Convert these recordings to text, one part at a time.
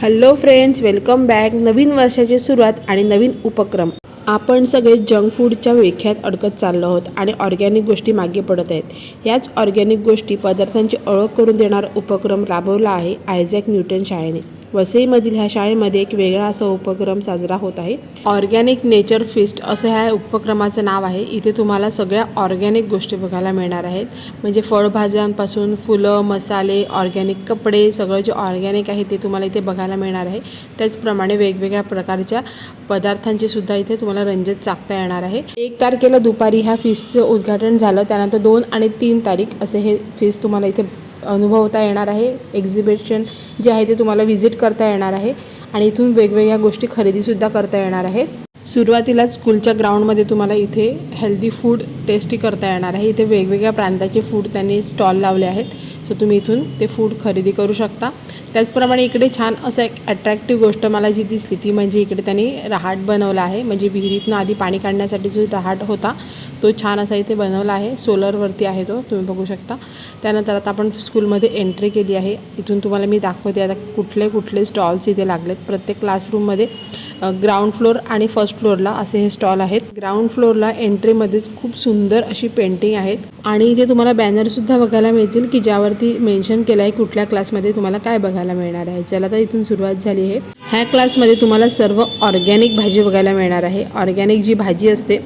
Hello friends welcome back नवीन वर्षाची सुरुवात आणि नवीन उपक्रम. आपण सगळे जंक फूडच्या विळख्यात अडकत चाललो आहोत आणि ऑर्गॅनिक गोष्टी मागे पडत आहेत. याच ऑर्गॅनिक गोष्टी पदार्थांची ओळख करून देणारा उपक्रम राबवला आहे आयझॅक न्यूटन शाळेने. वसईमधील ह्या शाळेमध्ये एक वेगळा असा उपक्रम साजरा होत आहे. ऑर्गॅनिक नेचर फिस्ट असं ह्या उपक्रमाचं नाव आहे. इथे तुम्हाला सगळ्या ऑर्गॅनिक गोष्टी बघायला मिळणार आहेत. म्हणजे फळभाज्यांपासून फुलं मसाले ऑर्गॅनिक कपडे सगळं जे ऑर्गॅनिक आहे ते तुम्हाला इथे बघायला मिळणार आहे. त्याचप्रमाणे वेगवेगळ्या प्रकारच्या पदार्थांची सुद्धा इथे तुम्हाला रंजत चाकता येणार आहे. एक तारखेला दुपारी ह्या फिस्टचं उद्घाटन झालं. त्यानंतर दोन आणि तीन तारीख असे हे फिस्ट तुम्हाला इथे अनुभवता येणार आहे. एक्झिबिशन जे आहे ते तुम्हाला व्हिजिट करता येणार आहे. आणि इथून वेगवेगळ्या गोष्टी खरेदीसुद्धा करता येणार आहेत. सुरुवातीलाच स्कूलच्या ग्राउंडमध्ये तुम्हाला इथे हेल्दी फूड टेस्टी करता येणार आहे. इथे वेगवेगळ्या प्रांताचे फूड त्यांनी स्टॉल लावले आहेत. सो तुम्ही इथून ते फूड खरेदी करू शकता. त्याचप्रमाणे इकडे छान असं एक अट्रॅक्टिव्ह गोष्ट मला जी दिसली ती म्हणजे इकडे त्यांनी रहाट बनवला आहे. म्हणजे विहिरीतनं आधी पाणी काढण्यासाठी जो रहाट होता तो छान असा इथे बनवला आहे. सोलरवरती आहे तो तुम्ही बघू शकता. त्यानंतर आता आपण स्कूलमध्ये एंट्री केली आहे. इथून तुम्हाला मी दाखवते आता कुठले कुठले स्टॉल्स इथे लागलेत. प्रत्येक क्लासरूममध्ये ग्राउंड फ्लोअर आणि फर्स्ट फ्लोअरला असे हे स्टॉल आहेत. ग्राउंड फ्लोअरला एंट्रीमध्येच खूप सुंदर अशी पेंटिंग आहेत. आणि इथे तुम्हाला बॅनरसुद्धा बघायला मिळतील की ज्यावरती मेन्शन केलं आहे कुठल्या क्लासमध्ये तुम्हाला काय बघायला मिळणार आहे. चला तर इथून सुरुवात झाली आहे. ह्या क्लासमध्ये तुम्हाला सर्व ऑर्गॅनिक भाजी बघायला मिळणार आहे. ऑर्गॅनिक जी भाजी असते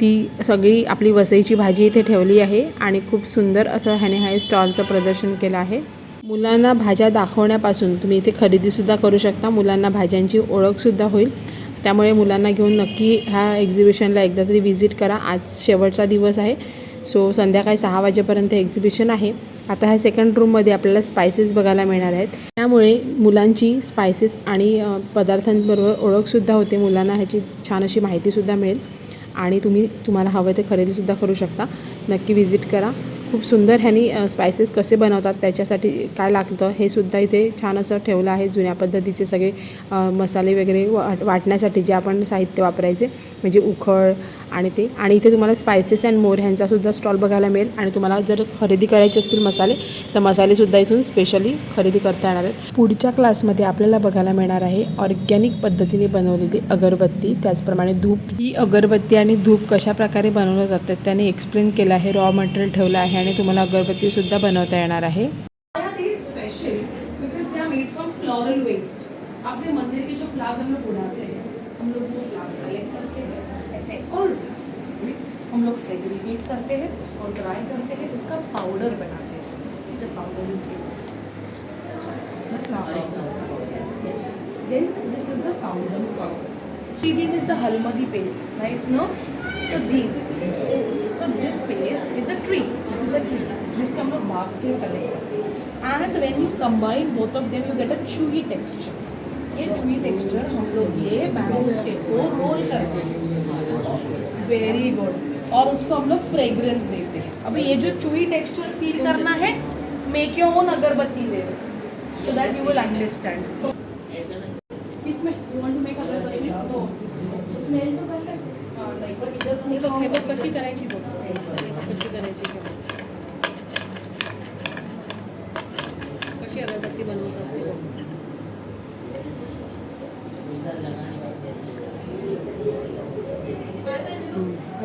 ती सगळी आपली वसईची भाजी इथे ठेवली आहे आणि खूप सुंदर असं ह्याने हा स्टॉलचं प्रदर्शन केलं आहे. मुलांना भाज्या दाखवण्यापासून तुम्ही इथे खरेदीसुद्धा करू शकता. मुलांना भाज्यांची ओळखसुद्धा होईल. त्यामुळे मुलांना घेऊन नक्की ह्या एक्झिबिशनला एकदा तरी व्हिजिट करा. आज शेवटचा दिवस आहे. सो संध्याकाळी सहा वाजेपर्यंत एक्झिबिशन आहे. आता ह्या सेकंड रूममध्ये आपल्याला स्पायसेस बघायला मिळणार आहेत. त्यामुळे मुलांची स्पायसेस आणि पदार्थांबरोबर ओळखसुद्धा होते. मुलांना ह्याची छान अशी माहितीसुद्धा मिळेल. आणि तुम्ही तुम्हाला हवं ते खरेदीसुद्धा करू शकता. नक्की व्हिजिट करा. खूप सुंदर ह्यानी स्पायसेस कसे बनवतात त्याच्यासाठी काय लागतं हे सुद्धा इथे छान असं ठेवलं आहे. जुन्या पद्धतीचे सगळे मसाले वगैरे वाट वाटण्यासाठी जे आपण साहित्य वापरायचे म्हणजे उखळ आणि ते आणि इथे तुम्हाला स्पायसेस अँड मोर ह्यांचासुद्धा स्टॉल बघायला मिळेल. आणि तुम्हाला जर खरेदी करायचे असतील मसाले तर मसालेसुद्धा इथून स्पेशली खरेदी करता येणार आहेत. पुढच्या क्लासमध्ये आपल्याला बघायला मिळणार आहे ऑर्गॅनिक पद्धतीने बनवलेली अगरबत्ती. त्याचप्रमाणे धूप. ही अगरबत्ती आणि धूप कशाप्रकारे बनवलं जातात त्याने एक्सप्लेन केलं आहे. रॉ मटेरियल ठेवलं आहे आणि तुम्हाला अगरबत्तीसुद्धा बनवता येणार आहे. लोग सेग्रीगेट करते हैं, उसको ड्राई करते हैं, उसका पाउडर बनाते हैं। Powder is then this is the powder powder is the haldi paste nice no so this so this paste is a tree this is a tree जिसको हम लोग बाग से करेंगे and when you combine both of them you get a chewy texture ये chewy टेक्स्टर हम लोग ये बैंगो stake को रोल करते हैं। वेरी गुड और उसको हम लोग फ्रेग्रेंस देते हैं। अभी ये जो चूई टेक्सचर फील करना है make your own agarbatti they so that you will understand किसमें you want to make agarbatti तो स्मेल तो कैसे नाही पण कशी करायची बघ कशी करायची ते बघ. कशी अगरबत्ती बनवतात ते बघ.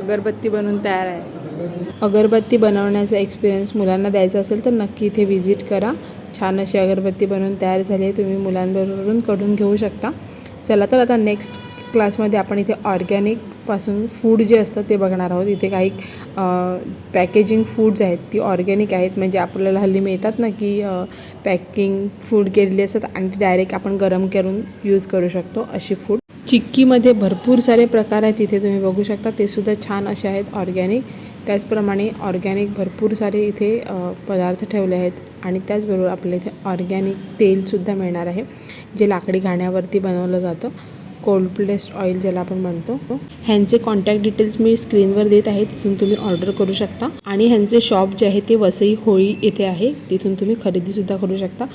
अगरबत्ती बनवून तयार आहे. अगरबत्ती बनवण्याचा एक्सपिरियन्स मुलांना द्यायचा असेल तर नक्की इथे व्हिजिट करा. छान अशी अगरबत्ती बनवून तयार झाली आहे. तुम्ही मुलांबरोबरून करून घेऊ शकता. चला तर आता नेक्स्ट क्लासमध्ये आपण इथे ऑर्गॅनिकपासून फूड जे असतं ते बघणार आहोत. इथे काही पॅकेजिंग फूड्स आहेत. ती ऑर्गॅनिक आहेत. म्हणजे आपल्याला हल्ली मिळतात ना की पॅकिंग फूड केलेली असतात. आणि ती डायरेक्ट आपण गरम करून यूज करू शकतो. अशी फूड चिक्कीमध्ये भरपूर सारे प्रकार आहेत. तिथे तुम्ही बघू शकता. ते सुद्धा छान असे आहेत. ऑर्गॅनिक त्याचप्रमाणे ऑर्गॅनिक भरपूर सारे इथे पदार्थ ठेवले आहेत. आणि त्याचबरोबर आपल्या इथे ऑर्गॅनिक तेलसुद्धा मिळणार आहे. जे लाकडी घाण्यावरती बनवलं जातं. कोल्ड प्लेस्ड ऑइल ज्याला आपण म्हणतो. ह्यांचे कॉन्टॅक्ट डिटेल्स मी स्क्रीनवर देत आहे. तिथून तुम्ही ऑर्डर करू शकता. आणि ह्यांचे शॉप जे आहे ते वसई होळी येथे आहे. तिथून तुम्ही खरेदीसुद्धा करू शकता.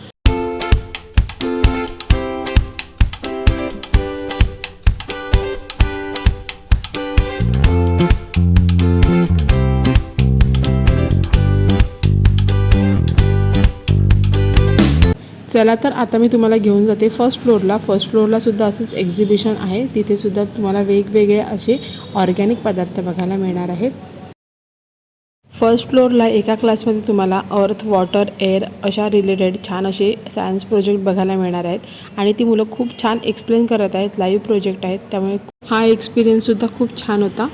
चला तर आता मी तुम्हाला घेऊन जाते. फर्स्ट फ्लोअरला फर्स्ट फ्लोअरला सुद्धा असंच एक्झिबिशन आहे. तिथे सुद्धा तुम्हाला वेगवेगळे असे ऑर्गॅनिक पदार्थ बघायला मिळणार आहेत. फर्स्ट फ्लोअरला एका क्लासमध्ये तुम्हाला अर्थ वॉटर एअर अशा रिलेटेड छान असे सायन्स प्रोजेक्ट बघायला मिळणार आहेत. आणि ती मुलं खूप छान एक्सप्लेन करत आहेत लाईव्ह प्रोजेक्ट आहेत. त्यामुळे हा एक्सपिरियन्ससुद्धा खूप छान होता.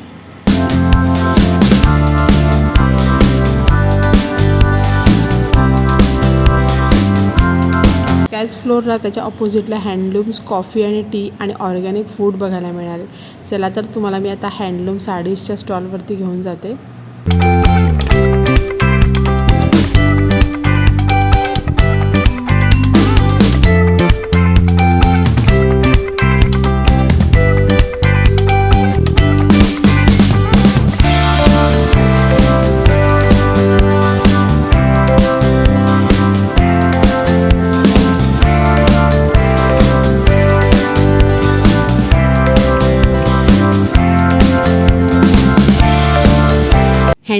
त्याच फ्लोअरला त्याच्या ऑपोजिटला हँडलूम्स कॉफी आणि टी आणि ऑर्गॅनिक फूड बघायला मिळाले. चला तर तुम्हाला मी आता हँडलूम साडीजच्या स्टॉलवरती घेऊन जाते.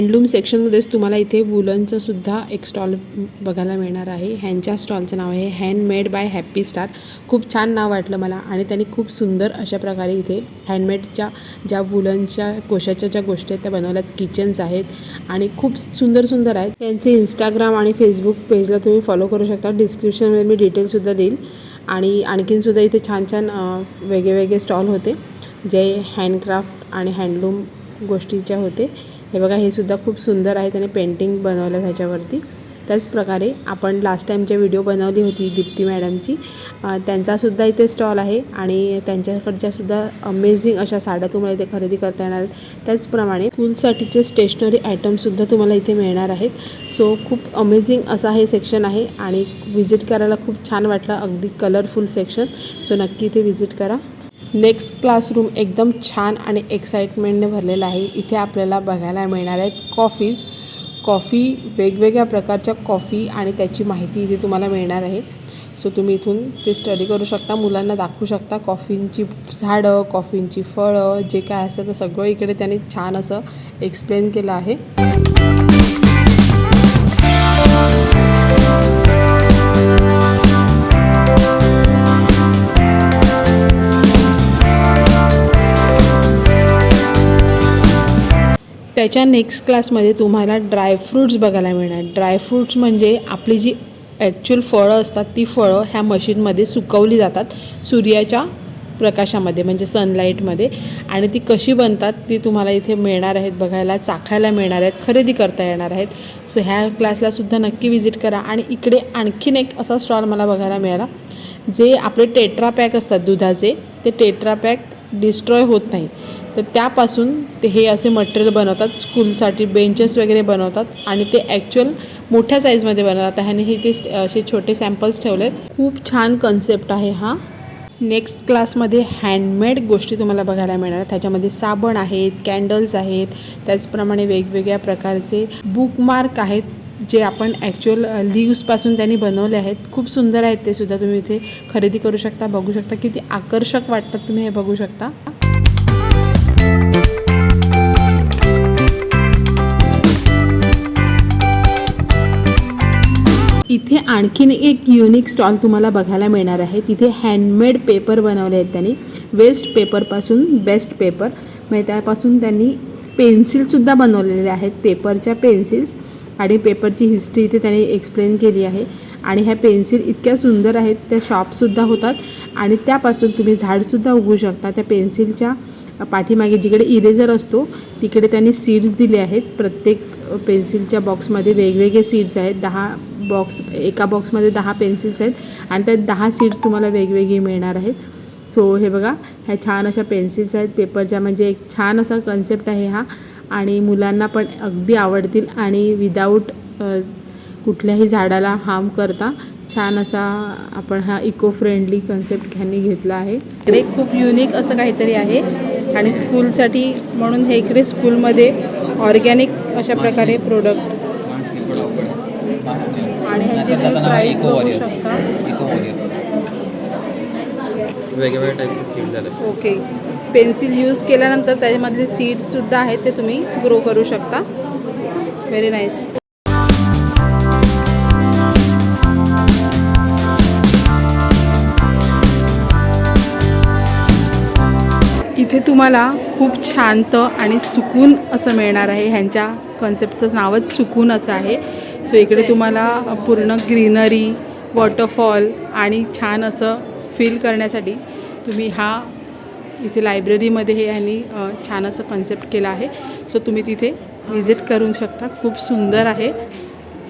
हँडलूम सेक्शनमध्येच तुम्हाला इथे वुलनचं सुद्धा एक स्टॉल बघायला मिळणार आहे. ह्यांच्या स्टॉलचं नाव आहे हँडमेड बाय हॅप्पी स्टार. खूप छान नाव वाटलं मला आणि त्यांनी खूप सुंदर अशा प्रकारे इथे हँडमेडच्या ज्या वुलनच्या कोशाच्या ज्या गोष्टी आहेत त्या बनवल्यात. किचन्स आहेत आणि खूप सुंदर सुंदर आहेत. त्यांचे इंस्टाग्राम आणि फेसबुक पेजला तुम्ही फॉलो करू शकता. डिस्क्रिप्शनमध्ये मी डिटेलसुद्धा देईल आणि आणखीनसुद्धा इथे छान छान वेगळे वेगळे स्टॉल होते. जे हँडक्राफ्ट आणि हँडलूम गोष्टीच्या होते. हे बघा हे सुद्धा खूप सुंदर आहे. त्याने पेंटिंग बनवलं ह्याच्यावरती त्याचप्रकारे आपण लास्ट टाईमच्या व्हिडिओ बनवली होती दीप्ती मॅडमची त्यांचासुद्धा इथे स्टॉल आहे आणि त्यांच्याकडच्यासुद्धा अमेझिंग अशा साड्या तुम्हाला इथे खरेदी करता येणार आहेत. त्याचप्रमाणे स्कूलसाठीचे स्टेशनरी आयटमसुद्धा तुम्हाला इथे मिळणार आहेत. सो खूप अमेझिंग असा हे सेक्शन आहे आणि व्हिजिट करायला खूप छान वाटलं. अगदी कलरफुल सेक्शन सो नक्की इथे व्हिजिट करा. नेक्स्ट क्लासरूम एकदम छान आणि एक्साइटमेंटने भरलेला आहे. इथे आपल्याला बघायला मिळणार आहेत कॉफीज. कॉफी वेगवेगळ्या प्रकारच्या कॉफी आणि त्याची माहिती इथे तुम्हाला मिळणार आहे. सो तुम्ही इथून ते स्टडी करू शकता. मुलांना दाखवू शकता कॉफींची झाडं कॉफींची फळं जे काय असतं ते सगळं इकडे त्यांनी छान असं एक्सप्लेन केलं आहे. त्याच्या नेक्स्ट क्लासमध्ये तुम्हाला ड्रायफ्रूट्स बघायला मिळणार. ड्रायफ्रूट्स म्हणजे आपली जी ॲक्च्युअल फळं असतात ती फळं ह्या मशीनमध्ये सुकवली जातात सूर्याच्या प्रकाशामध्ये म्हणजे सनलाईटमध्ये आणि ती कशी बनतात ती तुम्हाला इथे मिळणार आहेत बघायला चाखायला मिळणार आहेत खरेदी करता येणार आहेत. सो ह्या क्लासला सुद्धा नक्की विजिट करा. आणि इकडे आणखीन एक असा स्टॉल मला बघायला मिळाला जे आपले टेट्रा पॅक असतात दुधाचे ते टेट्रा पॅक डिस्ट्रॉय होत नाही तर त्यापासून ते हे असे मटेरियल बनवतात स्कूलसाठी बेंचेस वगैरे बनवतात आणि ते ॲक्च्युअल मोठ्या साईजमध्ये बनवतात. ह्याने हे ते असे छोटे सॅम्पल्स ठेवले आहेत खूप छान कन्सेप्ट आहे हा. नेक्स्ट क्लासमध्ये हँडमेड गोष्टी तुम्हाला बघायला मिळणार. त्याच्यामध्ये साबण आहेत कॅन्डल्स आहेत त्याचप्रमाणे वेगवेगळ्या प्रकारचे बुकमार्क आहेत जे आपण ॲक्च्युअल लिव्सपासून त्यांनी बनवले आहेत. खूप सुंदर आहेत ते सुद्धा तुम्ही इथे खरेदी करू शकता बघू शकता. किती आकर्षक वाटतात तुम्ही हे बघू शकता. इथे आणखीन एक युनिक स्टॉल तुम्हाला बघायला मिळणार आहे. तिथे हँडमेड पेपर बनवले आहेत त्यांनी. वेस्ट पेपरपासून बेस्ट पेपर म्हणजे त्यापासून त्यांनी पेन्सिलसुद्धा बनवलेल्या आहेत. पेपरच्या पेन्सिल्स आणि पेपरची हिस्ट्री इथे त्यांनी एक्सप्लेन केली आहे. आणि ह्या पेन्सिल इतक्या सुंदर आहेत. त्या शॉपसुद्धा होतात. आणि त्यापासून तुम्ही झाडसुद्धा उगवू शकता. त्या पेन्सिलच्या पाठीमागे जिकडे इरेजर असतो तिकडे त्यांनी सीड्स दिले आहेत. प्रत्येक पेन्सिलच्या बॉक्समध्ये वेगवेगळे सीड्स आहेत. दहा बॉक्स एका बॉक्समध्ये दहा पेन्सिल्स आहेत आणि त्यात दहा सीड्स तुम्हाला वेगवेगळी मिळणार आहेत. सो हे बघा ह्या छान अशा पेन्सिल्स आहेत. पेपरच्या म्हणजे एक छान असा कन्सेप्ट आहे हा आणि मुलांना पण अगदी आवडतील आणि विदाऊट कुठल्याही झाडाला हार्म करता छान असा आपण हा इको फ्रेंडली कन्सेप्ट ह्यांनी घेतला आहे. खूप युनिक असं काहीतरी आहे. आणि स्कूलसाठी म्हणून हे इकडे स्कूलमध्ये ऑर्गॅनिक अशा प्रकारे प्रोडक्ट आणि ह्याची प्राईस बघू शकता. वेगवेगळ्या टाईपचे सीड झाले. ओके पेन्सिल यूज केल्यानंतर त्याच्यामधले सीड्ससुद्धा आहेत ते तुम्ही ग्रो करू शकता. व्हेरी नाईस तुम्हाला खूप शांत आणि सुकून असं मिळणार आहे. ह्यांच्या कॉन्सेप्टचं नावच सुकून असं आहे. सो इकडे तुम्हाला पूर्ण ग्रीनरी वॉटरफॉल आणि छान असं फील करण्यासाठी तुम्ही हा इथे लायब्ररीमध्ये हे यांनी छान असं कन्सेप्ट केलं आहे. सो तुम्ही तिथे व्हिजिट करू शकता. खूप सुंदर आहे.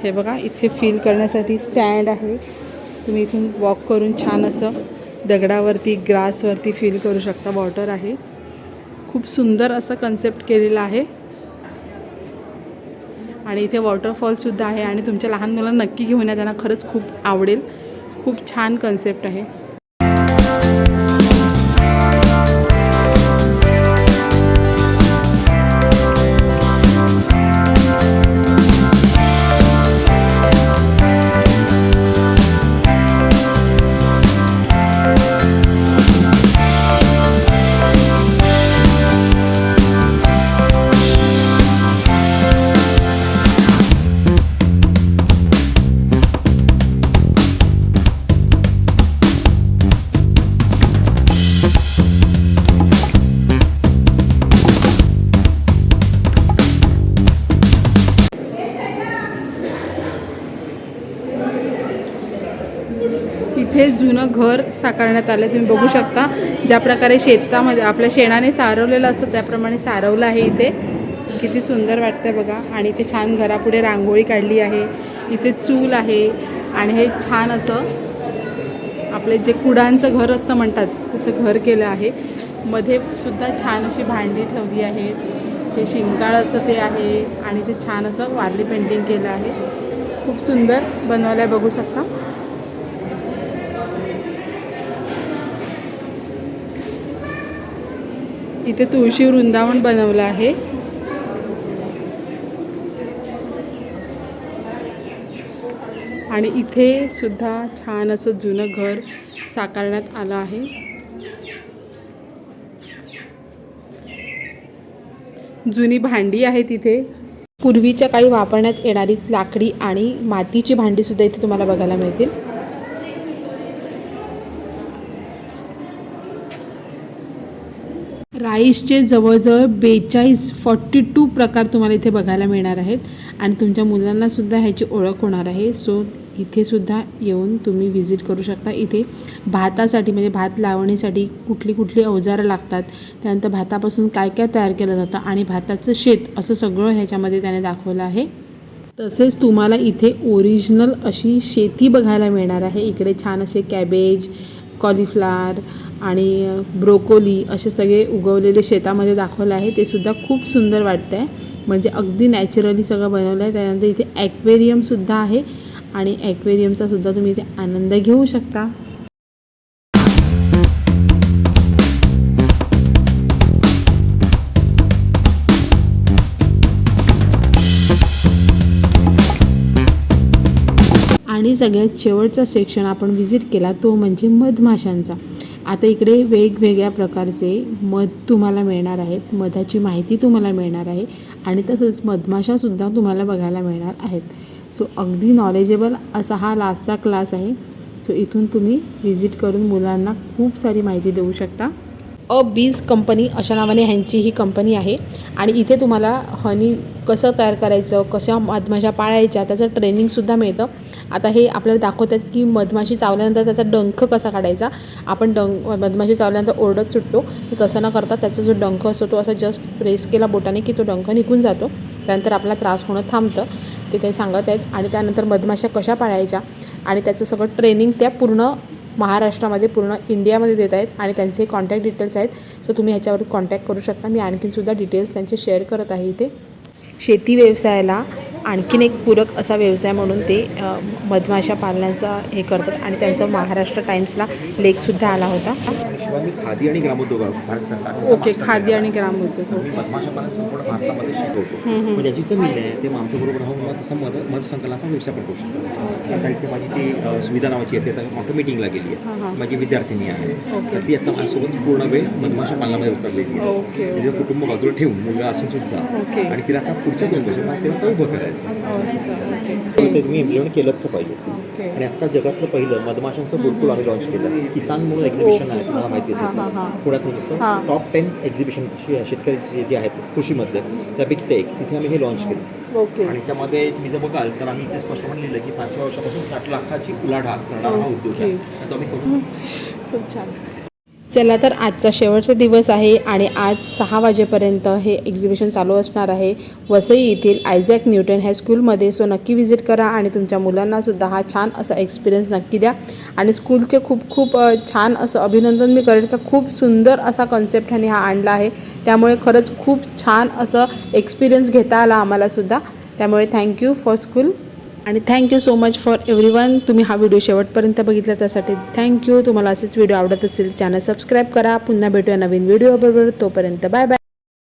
हे बघा इथे फील करण्यासाठी स्टँड आहे. तुम्ही इथून वॉक करून छान असं दगडावरती ग्रासवरती फील करू शकता. वॉटर आहे. खूप सुंदर असं कन्सेप्ट केलेलं आहे. आणि इथे वॉटरफॉलसुद्धा आहे आणि तुमच्या लहान मुलांना नक्की घेऊन या त्यांना खरंच खूप आवडेल. खूप छान कन्सेप्ट आहे. हे जुनं घर साकारण्यात आलं तुम्ही बघू शकता. ज्या प्रकारे शेतामध्ये आपल्या शेणाने सारवलेलं असतं त्याप्रमाणे सारवलं आहे इथे. किती सुंदर वाटतं बघा. आणि इथे छान घरापुढे रांगोळी काढली आहे. इथे चूल आहे. आणि हे छान असं आपले जे कुडांचं घर असतं म्हणतात तसं घर केलं आहे. मध्ये सुद्धा छान अशी भांडी ठेवली आहेत. हे शिंकाळ असं ते आहे. आणि ते छान असं वारली पेंटिंग केलं आहे. खूप सुंदर बनवलं आहे बघू शकता. इथे तुळशी वृंदावन बनवलं आहे. आणि इथे सुद्धा छान असं जुनं घर साकारण्यात आलं आहे. जुनी भांडी आहे तिथे पूर्वीच्या काळी वापरण्यात येणारी लाकडी आणि मातीची भांडीसुद्धा इथे तुम्हाला बघायला मिळतील. राईसचे जवळजवळ बेचाळीस फॉर्टी टू प्रकार तुम्हाला इथे बघायला मिळणार आहेत. आणि तुमच्या मुलांनासुद्धा ह्याची ओळख होणार आहे. सो इथेसुद्धा येऊन तुम्ही व्हिजिट करू शकता. इथे भातासाठी म्हणजे भात लावणीसाठी कुठली कुठली अवजारं लागतात त्यानंतर भातापासून काय काय तयार केलं जातं आणि भाताचं शेत असं सगळं ह्याच्यामध्ये त्याने दाखवलं आहे. तसेच तुम्हाला इथे ओरिजिनल अशी शेती बघायला मिळणार आहे. इकडे छान असे कॅबेज कॉलीफ्लावर आणि ब्रोकोली असे सगळे उगवलेले शेतामध्ये दाखवलं आहे. ते सुद्धा खूप सुंदर वाटतं आहे म्हणजे अगदी नॅचरली सगळं बनवलं आहे त्यानंतर इथे ॲक्वेरियमसुद्धा आहे. आणि ॲक्वेरियमचा सुद्धा तुम्ही इथे आनंद घेऊ शकता. सगळ्यात शेवटचा सेक्शन आपण विजिट केला तो म्हणजे मधमाशांचा. आता इकडे वेगवेगळ्या प्रकारचे मध तुम्हाला मिळणार आहेत. मधाची माहिती तुम्हाला मिळणार आहे आणि तसंच मधमाशासुद्धा तुम्हाला बघायला मिळणार आहेत. सो अगदी नॉलेजेबल असा हा लास्टचा क्लास आहे. सो इथून तुम्ही व्हिजिट करून मुलांना खूप सारी माहिती देऊ शकता. अ बीज कंपनी अशा नावाने ह्यांची ही कंपनी आहे. आणि इथे तुम्हाला हनी कसं तयार करायचं कशा मधमाशा पाळायच्या त्याचं ट्रेनिंगसुद्धा मिळतं. आता हे आपल्याला दाखवतात की मधमाशी चावल्यानंतर त्याचा डंख कसा काढायचा. आपण डंक मधमाशी चावल्यानंतर ओरडत सुटतो तर तसं न करता त्याचा जो डंख असतो तो असा जस्ट प्रेस केला बोटाने की तो डंख निघून जातो. त्यानंतर आपला त्रास होणं थांबतं ते ते सांगत आहेत. आणि त्यानंतर मधमाशा कशा पाळायच्या आणि त्याचं सगळं ट्रेनिंग त्या पूर्ण महाराष्ट्रामध्ये पूर्ण इंडियामध्ये देत आहेत आणि त्यांचे कॉन्टॅक्ट डिटेल्स आहेत. सो तुम्ही ह्याच्यावर कॉन्टॅक्ट करू शकता. मी आणखीनसुद्धा डिटेल्स त्यांचे शेअर करत आहे इथे. शेती व्यवसायाला आणखीन एक पूरक असा व्यवसाय म्हणून ते मधमाशा पालनाचा हे करतात आणि त्यांचा महाराष्ट्र टाइम्सला लेखसुद्धा आला होता. खादी आणि ग्रामोद्योग भारत सरकार ओके खाद्य आणि ग्राम उद्योग मी मधमाशा पालन संपूर्ण भारतामध्ये शिकवतो. मग ज्याची जमीन आहे ते मग आमच्याबरोबर राहून मग तसा मध मध संकलनाचा व्यवसाय पण करू शकतात. आता इथे माझी ती अ, सुविधा नावाची आहे आता मोठं मीटिंगला गेली आहे. माझी विद्यार्थिनी आहे. तर ती आता माझ्यासोबत पूर्ण वेळ मधमाशा पालनामध्ये उतरलेली आहे. तिचं कुटुंब बाजूला ठेवून मुलगा असून सुद्धा. आणि तिला आता पुढच्या दोन वर्षात तिला उभं करायचं करायचं. ते तुम्ही इम्प्लिमेंट केलंच पाहिजे. आणि आता जगातलं पहिलं मधमाशांचं गुरुकुल आम्ही लॉन्च केलं. किसान म्हणून एक्झिबिशन आहे तुम्हाला माहिती असेल. पुण्यात जसं टॉप टेन एक्झिबिशन शेतकरी जे आहेत कृषीमध्ये त्यापैकी ते एक. तिथे आम्ही हे लॉन्च केलं. ओके. आणि त्यामध्ये तुम्ही जर बघाल तर आम्ही ते स्पष्टपणे लिहिलं की पाचव्या वर्षापासून साठ लाखाची उलाढाल करणारा हा उद्योग आहे. तो आम्ही करू. खूप छान. चला तर आजचा शेवटचा दिवस आहे आणि आज सहा वाजेपर्यंत हे एक्झिबिशन चालू असणार आहे. वसई येथील आयझॅक न्यूटन हायस्कूलमध्ये सो नक्की विजिट करा आणि तुमच्या मुलांनासुद्धा हा छान असा एक्सपिरियन्स नक्की द्या. आणि स्कूलचे खूप खूप छान असं अभिनंदन मी करेन का खूप सुंदर असा कॉन्सेप्ट ह्याने हा आणला आहे. त्यामुळे खरंच खूप छान असं एक्सपिरियन्स घेता आला आम्हालासुद्धा त्यामुळे थँक्यू फॉर स्कूल आणि thank you so much for everyone तुम्ही हा व्हिडिओ शेवटपर्यंत बघितला त्यासाठी थँक्यू तुम्हाला असेच व्हिडिओ आवडत असेल चॅनल सबस्क्राईब करा. पुन्हा भेटूया नवीन व्हिडिओबरोबर तोपर्यंत बाय बाय